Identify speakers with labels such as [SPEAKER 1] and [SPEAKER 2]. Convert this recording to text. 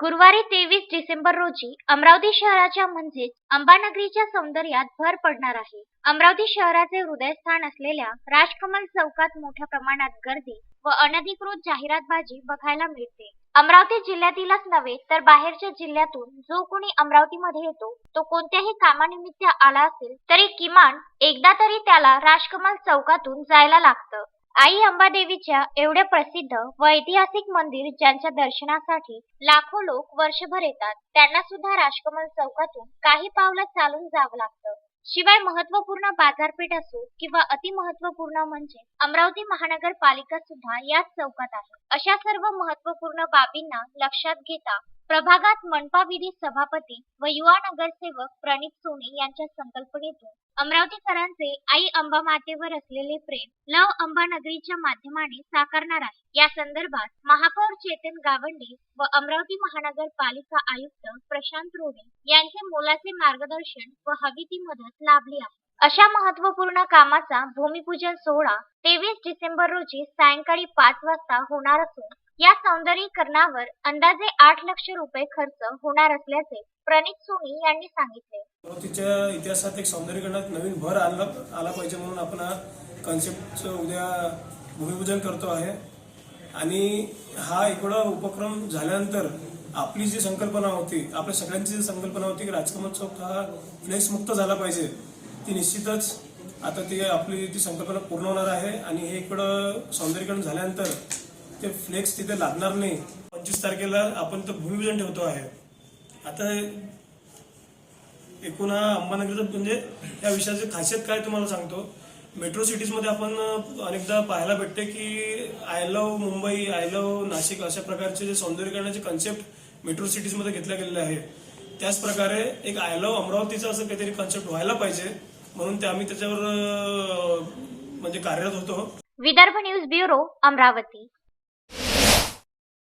[SPEAKER 1] गुरुवारी तेवीस डिसेंबर रोजी अमरावती शहराच्या म्हणजेच अंबानगरीच्या सौंदर्यात भर पडणार आहे. अमरावती शहराचे हृदयस्थान असलेल्या राजकमल चौकात मोठ्या प्रमाणात गर्दी व अनधिकृत जाहिरातबाजी बघायला मिळते. अमरावती जिल्ह्यातीलच नव्हे तर बाहेरच्या जिल्ह्यातून जो कोणी अमरावतीमध्ये येतो तो कोणत्याही कामानिमित्त आला असेल तरी किमान एकदा तरी त्याला राजकमल चौकातून जायला लागतं. आई अंबादेवीच्या एवढे प्रसिद्ध व ऐतिहासिक मंदिर ज्यांच्या दर्शनासाठी लाखो लोक वर्षभर येतात त्यांना सुद्धा राजकमल चौकातून काही पावलं चालून जावं लागतं. शिवाय महत्त्वपूर्ण बाजारपेठ असो किंवा अतिमहत्वपूर्ण म्हणजे अमरावती महानगरपालिका सुद्धा याच चौकात आहे. अशा सर्व महत्त्वपूर्ण बाबींना लक्षात घेता प्रभागात मनपा विधी सभापती व युवा नगरसेवक प्रणित सोने यांच्या संकल्पनेतून अमरावतीकरांचे आई अंबा मातेवर असलेले प्रेम लव अंबा नगरीच्या माध्यमाने साकारणार आहे. या संदर्भात महापौर चेतन गावंडे व अमरावती महानगरपालिका आयुक्त प्रशांत रोडे यांचे मोलाचे मार्गदर्शन व हवी ती मदत लाभली आहे. अशा महत्त्वपूर्ण कामाचा भूमिपूजन सोहळा तेवीस डिसेंबर रोजी सायंकाळी पाच वाजता होणार असून या सौंदर्यीकरणावर अंदाजे आठ लक्ष रुपये खर्च होणार असल्याचे प्रणित सोनी यांनी सांगितले.
[SPEAKER 2] तिच्या इतिहासात एक सौंदर्यीकरणात नवीन भर आणला आला पाहिजे म्हणून आपण हा कन्सेप्टचं उद्या भूमिपूजन करतो आहे. आणि हा इकडं उपक्रम झाल्यानंतर आपली जी संकल्पना होती आपल्या सगळ्यांची जी संकल्पना होती की राजकमल चौक हा फ्लेक्स मुक्त झाला पाहिजे ती निश्चितच आता ती आपली ती संकल्पना पूर्ण होणार आहे. आणि हे इकडं सौंदर्यीकरण झाल्यानंतर ते फ्लेक्स तिथे लागणार नाही. पंचवीस तारखेला आपण तर भूमिपूजन ठेवतो आहे. आता एकूण हा अंबानगरचा म्हणजे या विषयाची खासियत काय तुम्हाला सांगतो? मेट्रो सिटीजमध्ये आपण अनेकदा पाहायला भेटते की I love Mumbai I love Nashik अशा प्रकारचे जे सौंदर्यीकरणाचे कन्सेप्ट मेट्रो सिटीजमध्ये घेतल्या गेलेले आहे. त्याच प्रकारे एक आय लव्ह अमरावतीचं असं काहीतरी कन्सेप्ट व्हायला पाहिजे. म्हणून ते आम्ही त्याच्यावर म्हणजे कार्यरत होतो.
[SPEAKER 1] Vidarbha news bureau Amravati.